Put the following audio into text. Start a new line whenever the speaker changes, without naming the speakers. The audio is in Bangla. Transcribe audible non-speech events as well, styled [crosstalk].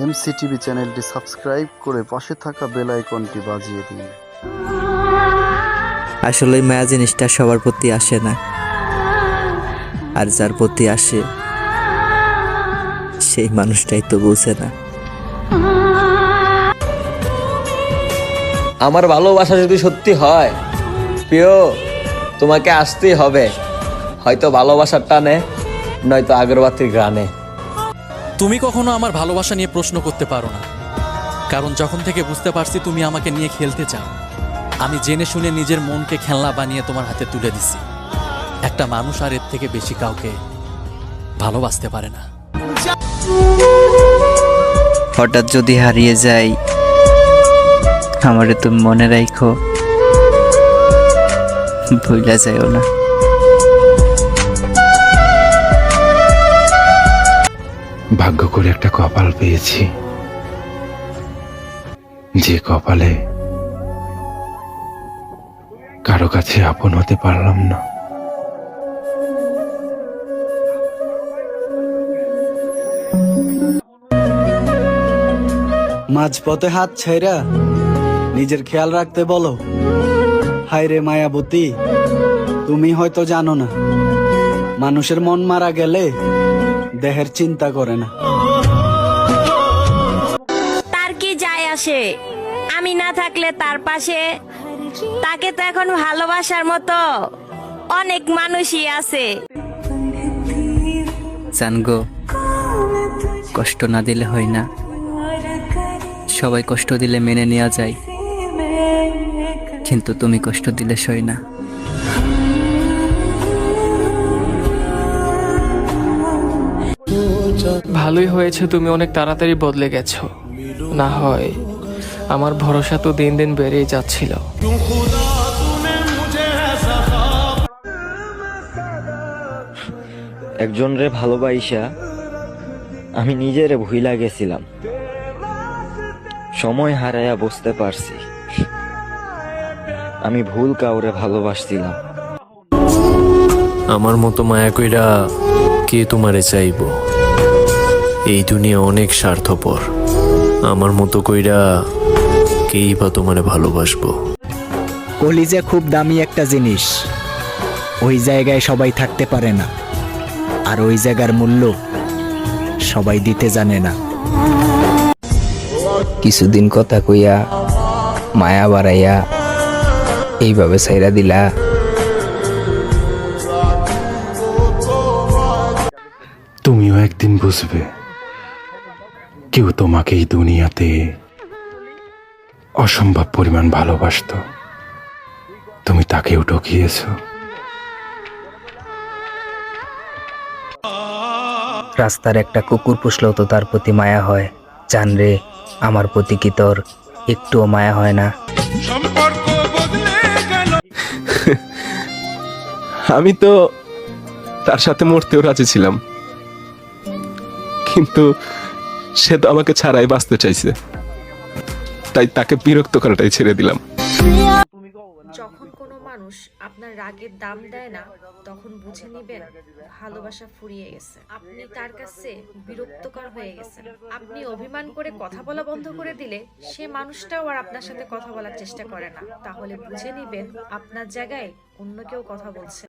এমসিটিভি চ্যানেলটি সাবস্ক্রাইব করে পাশে থাকা বেল আইকনটি বাজিয়ে দিন।
আসলে মায়া জিনিসটা সবার প্রতি আসে না। আর যার প্রতি আসে সেই মানুষটাই তো বুঝে না।
আমার ভালোবাসা যদি সত্যি হয় প্রিয় তোমাকে আসতেই হবে। হয়তো ভালোবাসার টানে নয়তো আগরবাতির গ্রানে।
তুমি কখনো আমার ভালোবাসা নিয়ে প্রশ্ন করতে পারো না। কারণ যখন থেকে বুঝতে পারছি তুমি আমাকে নিয়ে খেলতে চাও, আমি জেনে শুনে নিজের মনকে খেলনা বানিয়ে তোমার হাতে তুলে দিছি। একটা মানুষ আর এর থেকে বেশি কাউকে ভালোবাসতে পারে না।
হঠাৎ যদি হারিয়ে যাই, আমারে তুমি মনে রাখো ভুলা যাইও না।
ভাগ্য করে একটা কপাল পেয়েছি। যে কপালে কারও কাছে আপন হতে পারলাম না।
মাঝপথে হাত ছাইরা নিজের খেয়াল রাখতে বলো। হায় রে মায়াবতী, তুমি হয়তো জানো না। মানুষের মন মারা গেলে দেহের চিন্তা করে না।
তার কি যায় আসে? আমি না থাকলে তার পাশে? তাকে তো এখন ভালোবাসার মতো অনেক মানুষই আছে।
জানগো কষ্ট না দিলে হয় না। সবাই কষ্ট দিলে মেনে নেওয়া যায়। কিন্তু তুমি কষ্ট দিলে সই না।
ভালোই হয়েছে তুমি অনেক তাড়াতাড়ি বদলে গেছো। না হয় আমার ভরসা তো দিন দিন বেড়েই যাচ্ছিল।
একজন রে ভালোবাইসা আমি নিজেরে ভুইলা গেছিলাম। সময় হারাইয়া বুঝতে পারছি। আমি ভুল কাউরে ভালোবাসছিলাম।
আমার মতো মায়া কইরা কে তোমারে চাইব? এই দুনিয়া অনেক স্বার্থপর। আমার মতো কইরা কেই বা তোমারে ভালোবাসবো?
কলিজা খুব দামি একটা জিনিস। ওই জায়গায় সবাই থাকতে পারে না। আর ওই জায়গার মূল্য সবাই দিতে জানে না।
কিছুদিন কথা কইয়া মায়া বাড়াইয়া এইভাবে সাইরা দিলা।
তুমিও একদিন বুঝবে। কেউ তোমাকে এই দুনিয়াতে অসম্ভব পরিমাণ ভালোবাসতো। তুমি তাকেও ঠকিয়েছো।
রাস্তার একটা কুকুর পুষলেও তো তার প্রতি মায়া হয়। জান রে আমার প্রতি কি তোর একটুও মায়া হয় না? [laughs]
আমি তো তার সাথে মরতেও রাজি ছিলাম। কিন্তু সে তো আমাকে ছাড়াই বাঁচতে চাইছে। তাই তাকে বিরক্ত করাটাই ছেড়ে দিলাম।
যখন কোনো মানুষ আপনার রাগের দাম দেয় না, তখন বুঝে নিবেন ভালোবাসা ফুরিয়ে গেছে। আপনি তার কাছে বিরক্তকর হয়ে গেছেন। আপনি অভিমান করে কথা বলা বন্ধ করে দিলে সে মানুষটাও আর আপনার সাথে কথা বলার চেষ্টা করে না। তাহলে বুঝে নিবেন আপনার জায়গায় অন্য কেউ কথা বলছে।